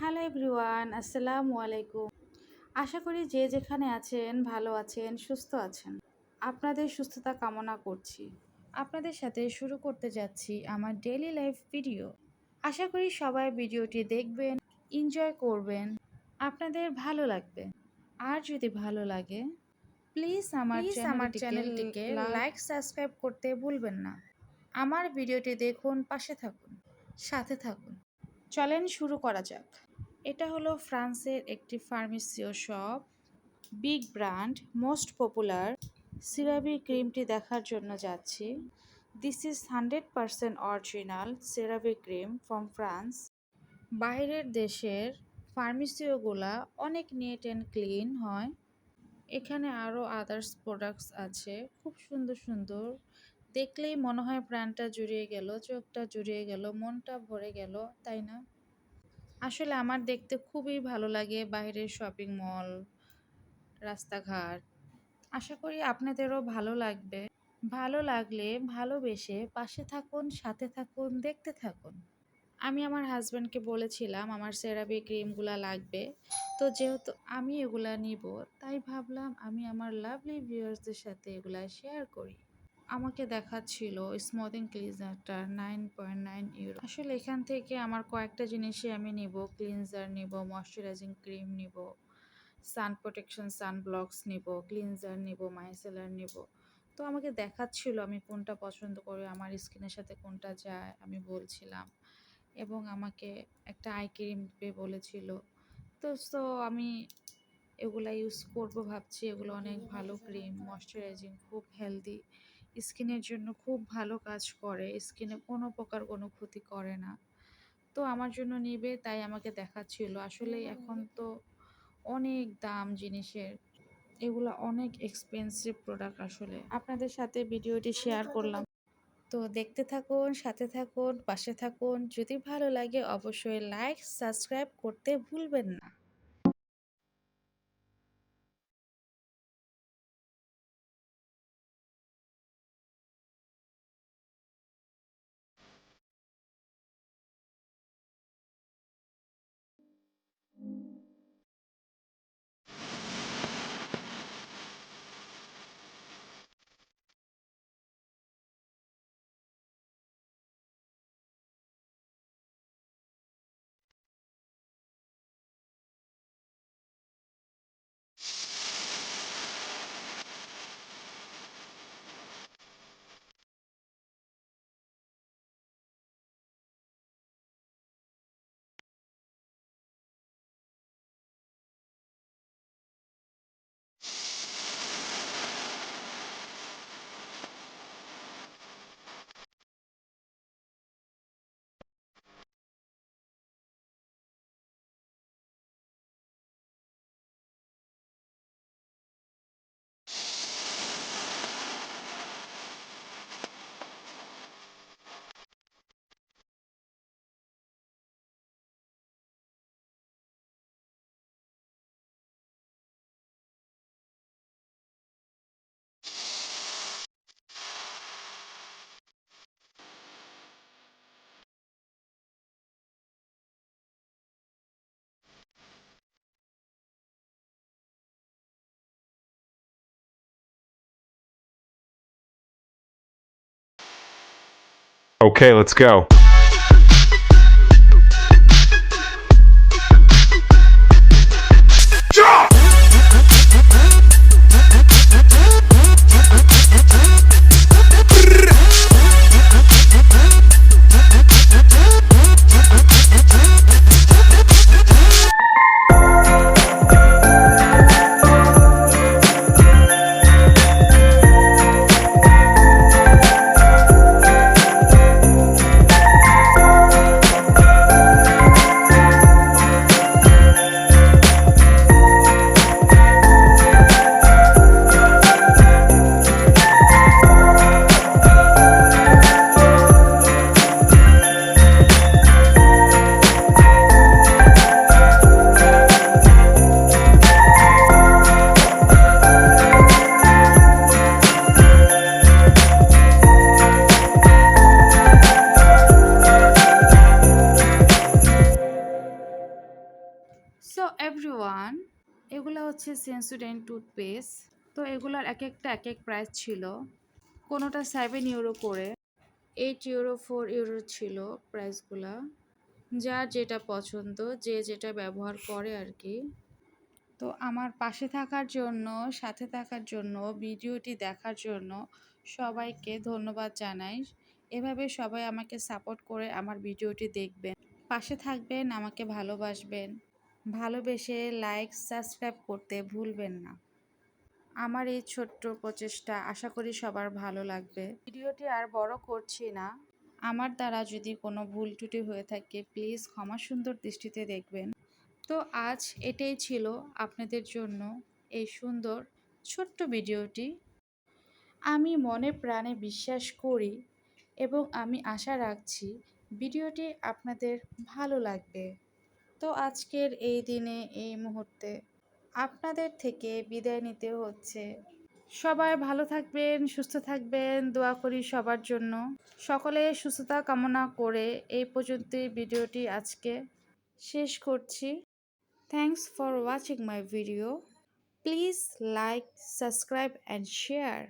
Hello everyone আসসালামু আলাইকুম। আশা করি যে যেখানে আছেন ভালো আছেন সুস্থ আছেন। আপনাদের সুস্থতা কামনা করছি। আপনাদের সাথে শুরু করতে যাচ্ছি আমার ডেইলি লাইফ ভিডিও আশা করি সবাই ভিডিওটি দেখবেন এনজয় করবেন আপনাদের ভালো লাগবে। আর যদি ভালো লাগে প্লিজ আমার আমার চ্যানেলটিকে লাইক সাবস্ক্রাইব করতে ভুলবেন না। আমার ভিডিওটি দেখুন পাশে থাকুন সাথে থাকুন। চলেন শুরু করা যাক। এটা হলো ফ্রান্সের একটি ফার্মেসিও shop. Big brand, most popular. CeraVe ক্রিমটি দেখার জন্য যাচ্ছি। This is hundred percent original CeraVe cream from France বাইরের দেশের ফার্মেসিওগুলা অনেক নিট অ্যান্ড ক্লিন হয়। এখানে আরও আদার্স প্রোডাক্টস আছে। খুব সুন্দর সুন্দর। দেখলেই মনে হয় প্রাণটা জুড়িয়ে গেল, চোখটা জুড়িয়ে গেল, মনটা ভরে গেল, তাই না? আসলে আমার দেখতে খুবই ভালো লাগে বাইরের শপিং মল রাস্তাঘাট। আশা করি আপনাদেরও ভালো লাগবে। ভালো লাগলে ভালোবেসে পাশে থাকুন, সাথে থাকুন, দেখতে থাকুন। আমি আমার হাজব্যান্ডকে বলেছিলাম, আমার সেরাবি ক্রিমগুলো লাগবে। তো যেহেতু আমি এগুলা নিব, তাই ভাবলাম আমি আমার লাভলি ভিউয়ার্সদের সাথে এগুলা শেয়ার করি। আমাকে দেখাচ্ছিল স্মুথিং ক্লিনজারটা নাইন পয়েন্ট নাইন ইউরো আসলে এখান থেকে আমার কয়েকটা জিনিসই আমি নিব। ক্লিনজার নিব ময়শ্চারাইজিং ক্রিম নিব সান প্রোটেকশন সান ব্লকস নিব ক্লিনজার নিব মাইসেলার নিব। তো আমাকে দেখাচ্ছিল আমি কোনটা পছন্দ করি, আমার স্কিনের সাথে কোনটা যায়, আমি বলছিলাম। এবং আমাকে একটা আই ক্রিম দিবে বলেছিল। তো সো আমি এগুলা ইউজ করব ভাবছি। এগুলো অনেক ভালো ক্রিম ময়শ্চারাইজিং খুব হেলদি স্কিনের জন্য খুব ভালো কাজ করে। স্কিনে কোনো প্রকার কোনো ক্ষতি করে না। তো আমার জন্য নিবে, তাই আমাকে দেখাচ্ছিল। আসলে এখন তো অনেক দাম জিনিসের। এগুলো অনেক এক্সপেন্সিভ প্রোডাক্ট আসলে। আপনাদের সাথে ভিডিওটি শেয়ার করলাম। তো দেখতে থাকুন, সাথে থাকুন, পাশে থাকুন। যদি ভালো লাগে অবশ্যই লাইক সাবস্ক্রাইব করতে ভুলবেন না। Okay, let's go. So everyone এগুলো হচ্ছে সেন্সুডেন্ট টুথপেস্ট তো এগুলোর এক একটা এক এক প্রাইস ছিল। কোনোটা সেভেন ইউরো করে এইট ইউরো ফোর ইউরো ছিল প্রাইসগুলো যার যেটা পছন্দ, যে যেটা ব্যবহার করে আর কি তো আমার পাশে থাকার জন্য, সাথে থাকার জন্য, ভিডিওটি দেখার জন্য সবাইকে ধন্যবাদ জানাই। এভাবে সবাই আমাকে সাপোর্ট করে আমার ভিডিওটি দেখবেন। পাশে থাকবেন, আমাকে ভালোবাসবেন। ভালোবেসে লাইক, সাবস্ক্রাইব করতে ভুলবেন না। আমার এই ছোট্ট প্রচেষ্টা আশা করি সবার ভালো লাগবে। ভিডিওটি আর বড় করছি না। আমার দ্বারা যদি কোনো ভুল ত্রুটি হয়ে থাকে, প্লিজ ক্ষমা সুন্দর দৃষ্টিতে দেখবেন। তো আজ এটাই ছিল আপনাদের জন্য এই সুন্দর ছোট্ট ভিডিওটি। আমি মনে প্রাণে বিশ্বাস করি এবং আমি আশা রাখছি ভিডিওটি আপনাদের ভালো লাগবে। তো আজকের এই দিনে, এই মুহূর্তে আপনাদের থেকে বিদায় নিতে হচ্ছে। সবাই ভালো থাকবেন, সুস্থ থাকবেন, দোয়া করি সবার জন্য। সকলে সুস্থতা কামনা করে এই পর্যন্তই ভিডিওটি আজকে শেষ করছি। Thanks for watching my video please like subscribe and share